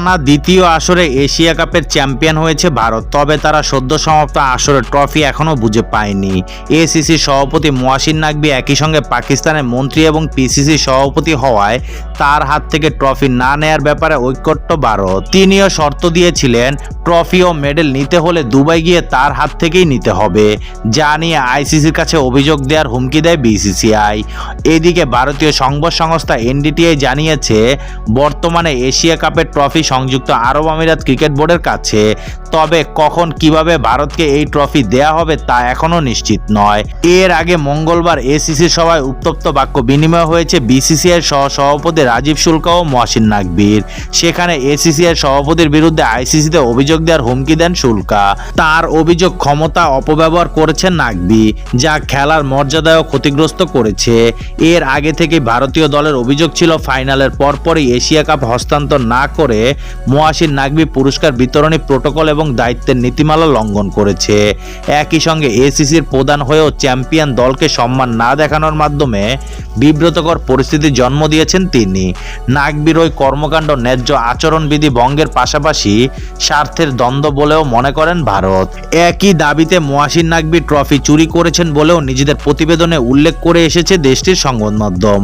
টানা দ্বিতীয় আসরে এশিয়া কাপের চ্যাম্পিয়ন হয়েছে ভারত, তবে তারা সদ্য সমাপ্ত আসরের ট্রফি এখনও বুঝে পায়নি। এসিসি সভাপতি মোয়াসিন নাকবি একই সঙ্গে পাকিস্তানের মন্ত্রী এবং পিসিসি সভাপতি হওয়ায় তার হাত থেকে ট্রফি না নেয়ার ব্যাপারে ঐক্যট্ট ভারত। তিনিও শর্ত দিয়েছিলেন, ট্রফি ও মেডেল নিতে হলে দুবাই গিয়ে তার হাত থেকেই নিতে হবে। যা নিয়ে আইসিসির কাছে অভিযোগ দেওয়ার হুমকি দেয় বিসিসিআই। এদিকে ভারতীয় সংবাদ সংস্থা এনডিটিআই জানিয়েছে, বর্তমানে এশিয়া কাপের ট্রফি সংযুক্ত আরব আমিরাত ক্রিকেট বোর্ডের কাছে তবে কখন কীভাবে ভারতকে এই ট্রফি দেয়া হবে তা এখনও নিশ্চিত নয়। এর আগে মঙ্গলবার এসিসি সভায় উত্তপ্ত বাক্য বিনিময় হয়েছে বিসিসিআই সহ সভাপতি রাজীব শুল্ক ও মহসিন নাকবির সেখানে এসিসিআই সভাপতির বিরুদ্ধে আইসিসিতে অভিযোগ দেওয়ার হুমকি দেন শুল্কা। তার অভিযোগ ক্ষমতা অপব্যবহার করেছেন নাকবি যা খেলার মর্যাদাও ক্ষতিগ্রস্ত করেছে। এর আগে থেকে ভারতীয় দলের অভিযোগ ছিল ফাইনালের পরপরই এশিয়া কাপ হস্তান্তর না করে মোয়াসির নাকবি পুরস্কার বিতরণী প্রোটোকল এবং দায়িত্বের নীতিমালা লঙ্ঘন করেছে। একই সঙ্গে এসিসির প্রধান হয়েও চ্যাম্পিয়ন দলকে সম্মান না দেখানোর মাধ্যমে বিব্রতকর পরিস্থিতির জন্ম দিয়েছেন তিনি। নাকবির ওই কর্মকাণ্ড ন্যায্য আচরণবিধি ভঙ্গের পাশাপাশি স্বার্থের দ্বন্দ্ব বলেও মনে করেন ভারত। একই দাবিতে মোয়াসিন নাকবি ট্রফি চুরি করেছেন বলেও নিজেদের প্রতিবেদনে উল্লেখ করে এসেছে দেশটির সংবাদ মাধ্যম